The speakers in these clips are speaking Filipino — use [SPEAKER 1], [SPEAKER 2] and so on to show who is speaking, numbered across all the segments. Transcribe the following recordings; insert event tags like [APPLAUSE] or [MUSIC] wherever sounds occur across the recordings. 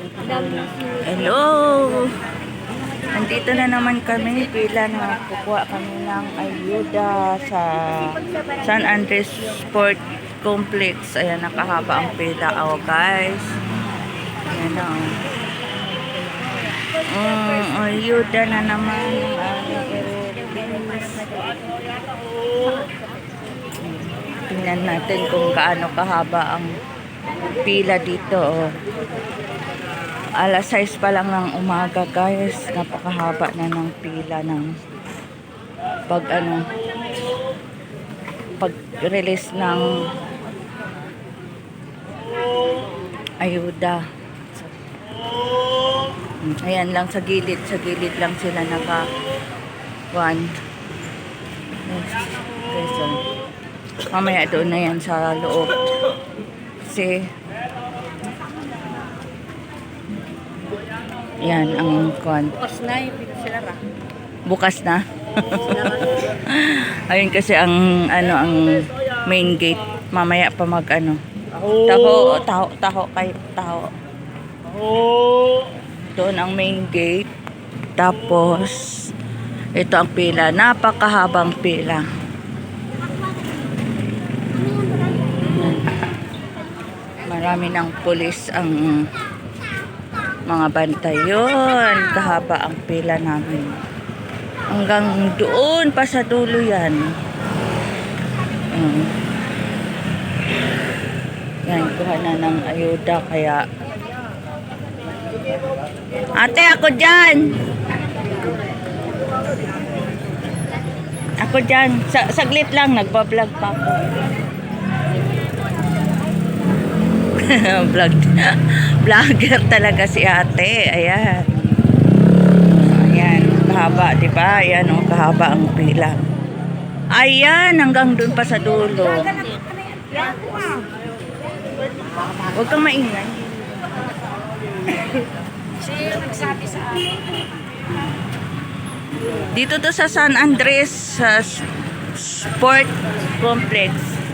[SPEAKER 1] Hello! Nandito na naman kami, pila na kukuha kami ng ayuda sa San Andres Sport Complex. Ayan, nakahaba ang pila. Oh, guys. Ayan na. oh. Mm, ayuda na naman. Tingnan natin kung gaano kahaba ang pila dito. Oh. Alas 6 pa lang ng umaga guys. Napakahaba na ng pila ng pag ano pag release ng ayuda. Ayan lang sa gilid, sa gilid lang sila naka one. Oh. Mamaya doon na yan sa loob. Kasi yan ang kwan.
[SPEAKER 2] Bukas na yung sila ra.
[SPEAKER 1] Bukas na. [LAUGHS] Ayun kasi ang ano ang main gate. Mamaya pa mag ano. Taho, taho, taho kay taho. Doon ang main gate. Tapos ito ang pila. Napakahabang pila. Marami ng pulis ang mga bantay yun. Kahaba ang pila namin. Hanggang doon pa sa dulo yan. Mm. Yan, kuha na ng ayuda kaya Ate, ako dyan! Ako dyan. Sa saglit lang, nagbablog pa ako. [LAUGHS] Vlog. Vlogger talaga si ate. Ayan. Ayan. Kahaba, di ba? Ayan, oh, kahaba ang pila. Ayan, hanggang dun pa sa dulo. Huwag kang maingay.
[SPEAKER 2] Siya yung nagsabi sa akin.
[SPEAKER 1] Dito to sa San Andres sa s- Sport Complex.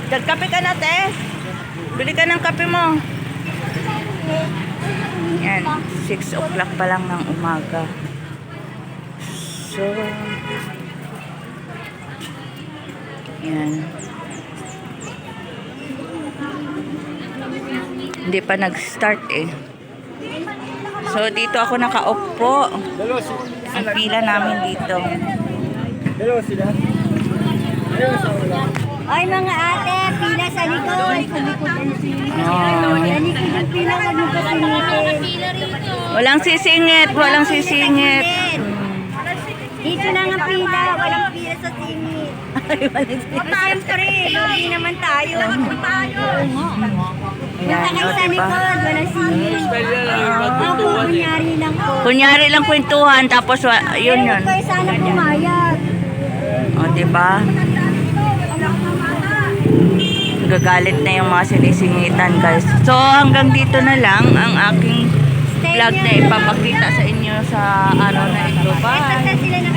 [SPEAKER 1] Nagkape ka na, te. Bili ka ng kape mo. Yan, 6 o'clock pa lang ng umaga. So, yan. Hindi pa nag-start eh. So, dito ako nakaupo. Ang pila namin dito.
[SPEAKER 3] Dalawa sila.
[SPEAKER 2] Ay mga ate, pila
[SPEAKER 1] Walang sisingit, walang sisingit.
[SPEAKER 2] Dito na nga pila, walang pila sa singit. Ay, walang singit. Tayo pa rin, hindi naman tayo. tayo. Punta kayo sa
[SPEAKER 1] diba?
[SPEAKER 2] likod, walang singit. Opo, kunyari lang po.
[SPEAKER 1] Kunyari lang kwentuhan, tapos yun yun.
[SPEAKER 2] Kayo sana pumayag.
[SPEAKER 1] O, diba? Gagalit na yung mga sinisingitan, guys. So, hanggang dito na lang ang aking vlog na ipapakita sa inyo sa araw na ito. Bye!